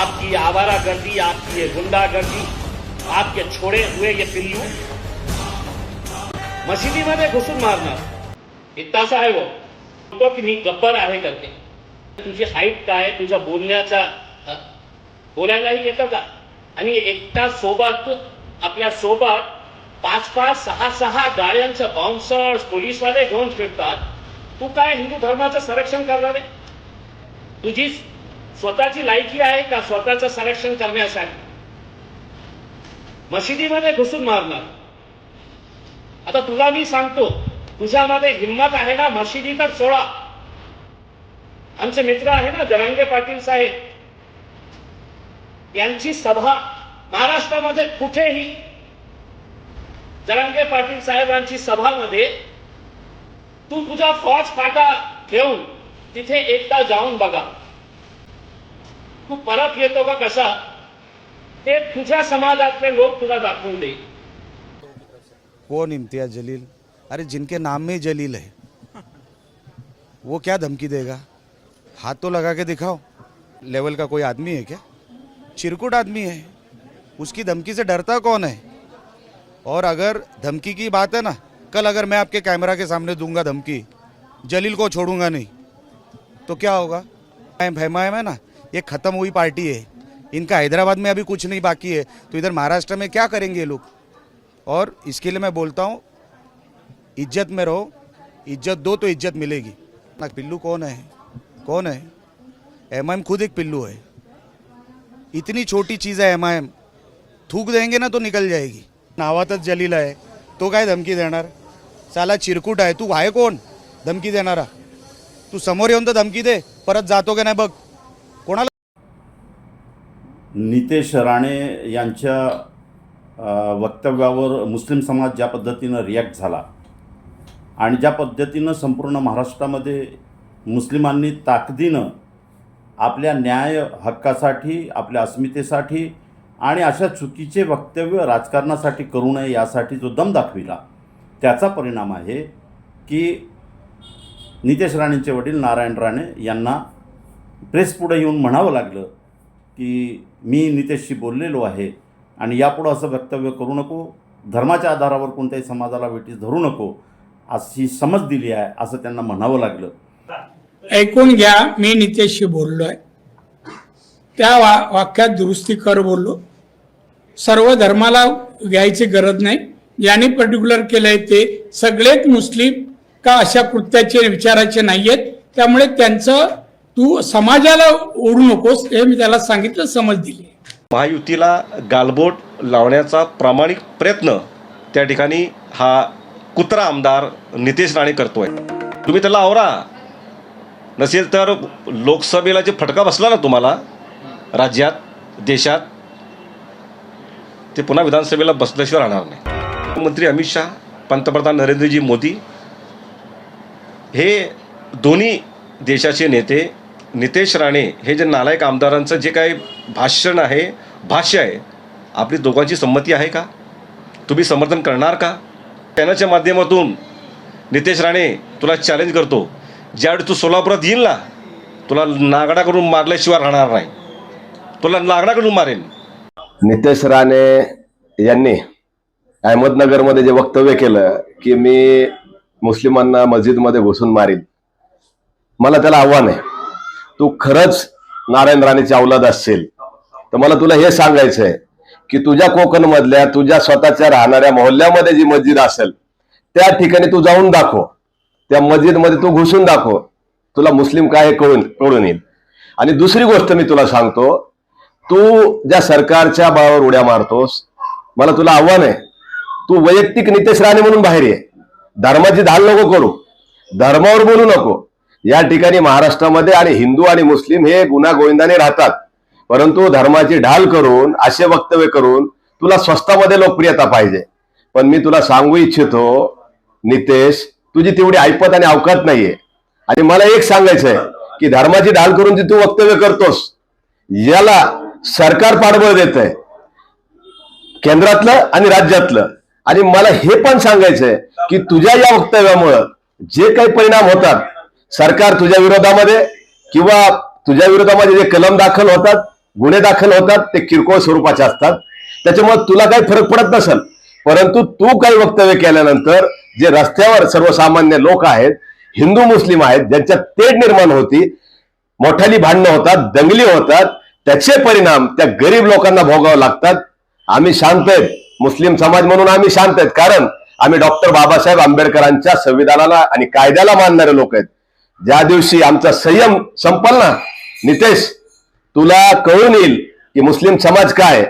आपकी आवारा गर्दी आपकी ये गुंडागर्दी आपके छोड़े हुए ये पिल्लू। मशिदीमध्ये घुसून मारणार इतकासा आहे वो। तो की मी गब्बर आहे करते तुझी हाईट काय तुझ्या बोलण्याचा अ, बोलायलाही येतं का? आणि एकटा सोबत आपल्यासोबत पाच पाच सहा सहा गाड्यांचं बाउन्सर्स पोलीसवाले घेऊन फिरतात. तू काय हिंदू धर्माचं संरक्षण करणार आहे? तुझी स्वतःची लायकी आहे का स्वतःचं संरक्षण करण्यासाठी? मशिदीमध्ये घुसून मारणार. आता तुला मी सांगतो तुझ्यामध्ये हिंमत आहे ना? मशिदीतच सोळा आमचे मित्र आहे ना जरांगे पाटील साहेब. यांची सभा महाराष्ट्रामध्ये कुठेही जरांगे पाटील साहेबांची सभामध्ये तू तुझा फौज फाटा घेऊन तिथे एकदा जाऊन बघा. तू परत येतो का कसा ते तुझ्या समाजातले लोक तुला दाखवून देईल कौन इम्तियाज़ जलील। अरे जिनके नाम में जलील है। वो क्या धमकी देगा? हाथ तो लगा के दिखाओ। लेवल का कोई आदमी है क्या? चिरकुट आदमी है। उसकी धमकी से डरता कौन है? और अगर धमकी की बात है ना, कल अगर मैं आपके कैमरा के सामने दूँगा धमकी, जलील को छोड़ूँगा नहीं तो क्या होगा? फैमायम है ना ये ख़त्म हुई पार्टी है। इनका हैदराबाद में अभी कुछ नहीं बाकी है। तो इधर महाराष्ट्र में क्या करेंगे ये लोग? और इसके लिए मैं बोलता हूँ, इज़्ज़त में रहो, इज़्ज़त दो तो इज़्ज़त मिलेगी। ना पिल्लू कौन है? कौन है? एम खुद एक पिल्लू है। इतनी छोटी चीज़ है एम थूक देंगे ना तो निकल जाएगी। नावातच जलील आहे तो काय धमकी देणार? साला चिरकुट आहे। तू आहे कोण? धमकी देणारा। तू समोर येऊन तर धमकी दे। परत जातो का नाही बघ? नितेश राणे यांच्या वक्तव्यावर मुस्लिम समाज ज्या पद्धतीनं रिॲक्ट झाला आणि ज्या पद्धतीनं संपूर्ण महाराष्ट्रामध्ये मुस्लिमांनी ताकदीनं आपल्या न्याय हक्कासाठी आपल्या अस्मितेसाठी आणि अशा चुकीचे वक्तव्य राजकारणासाठी करू नये यासाठी जो दम दाखविला त्याचा परिणाम आहे की नितेश राणेंचे वडील नारायण राणे यांना प्रेस पुढे येऊन म्हणावं लागलं की मी नितेशशी बोललेलो आहे आणि यापुढं असं वक्तव्य करू नको धर्माच्या आधारावर कोणत्याही समाजाला वेटीस धरू नको अशी समज दिली आहे असं त्यांना म्हणावं लागलं. ऐकून घ्या मी नितेशशी बोललो आहे त्या वा वाक्यात दुरुस्ती कर बोललो. सर्व धर्माला घ्यायची गरज नाही. ज्याने पर्टिक्युलर केलंय ते सगळेच मुस्लिम का अशा कृत्याचे विचाराचे नाही आहेत त्यामुळे त्यांचं तू समाजाला ओढू नकोस हे मी त्याला सांगितलं समज दिली. महायुतीला गालबोट लावण्याचा प्रामाणिक प्रयत्न त्या ठिकाणी हा कुत्रा आमदार नितेश राणे करतोय. तुम्ही त्याला आवरा. नसेल तर लोकसभेला जे फटका बसला ना तुम्हाला राज्यात देशात ते पुन्हा विधानसभेला बसल्याशिवाय राहणार नाही. मंत्री अमित शहा पंतप्रधान नरेंद्रजी मोदी हे दोन्ही देशाचे नेते नितेश राणे हे जे नालायक आमदारांचं जे काही भाषण आहे भाष्य आहे आपली दोघांची संमती आहे का? तुम्ही समर्थन करणार का? चॅनलच्या माध्यमातून नितेश राणे तुला चॅलेंज करतो. ज्यावेळी तू सोलापुरात येईल ना तुला नागडा करून मारल्याशिवाय राहणार नाही. तुला नागडा करून मारेन नितेश राणे यांनी अहमदनगरमध्ये जे वक्तव्य केलं की मी मुस्लिमांना मस्जिदमध्ये घुसून मारीन. मला त्याला आव्हान आहे. तू खरंच नारायण राणेची अवलाद असशील. तर मला तुला हे सांगायचं आहे की तुझ्या कोकणमधल्या तुझ्या स्वतःच्या राहणाऱ्या मोहल्ल्यामध्ये जी मस्जिद असेल त्या ठिकाणी तू जाऊन दाखव. त्या मस्जिदमध्ये तू घुसून दाखव. तुला मुस्लिम काय हे कळून कळून येईल. आणि दुसरी गोष्ट मी तुला सांगतो तू ज्या सरकारच्या बळावर उड्या मारतोस मला तुला आव्हान आहे तू वैयक्तिक नितेश राणे म्हणून बाहेर ये. धर्माची धाल नको करू. धर्मावर बोलू नको. या ठिकाणी महाराष्ट्रामध्ये आणि हिंदू आणि मुस्लिम हे गुन्हा गोविंदाने राहतात. परंतु धर्माची ढाल करून असे वक्तव्य करून तुला स्वस्तामध्ये लोकप्रियता पाहिजे. पण मी तुला सांगू इच्छितो नितेश तुझी तेवढी ऐपत आणि अवकात नाहीये. आणि मला एक सांगायचं आहे की धर्माची ढाल करून जी तू वक्तव्य करतोस याला सरकार पाठबळ देत आहे केंद्रातलं आणि राज्यातलं. आणि मला हे पण सांगायचंय की तुझ्या या वक्तव्यामुळं जे काही परिणाम होतात सरकार तुझ्या विरोधामध्ये किंवा तुझ्या विरोधामध्ये जे कलम दाखल होतात गुन्हे दाखल होतात ते किरकोळ स्वरूपाचे असतात. त्याच्यामुळे तुला काही फरक पडत नसेल. परंतु तू काही वक्तव्य केल्यानंतर जे रस्त्यावर सर्वसामान्य लोक आहेत हिंदू मुस्लिम आहेत ज्यांच्यात तेढ निर्माण होती मोठ्याली भांडणं होतात दंगली होतात त्याचे परिणाम त्या गरीब लोकांना भोगावं लागतात. आम्ही शांत आहेत. मुस्लिम समाज म्हणून आम्ही शांत आहेत. कारण आम्ही डॉक्टर बाबासाहेब आंबेडकरांच्या संविधानाला आणि कायद्याला मानणारे लोक आहेत. ज्या दिवशी आमचा संयम संपल ना नितेश तुला कळून येईल की मुस्लिम समाज काय?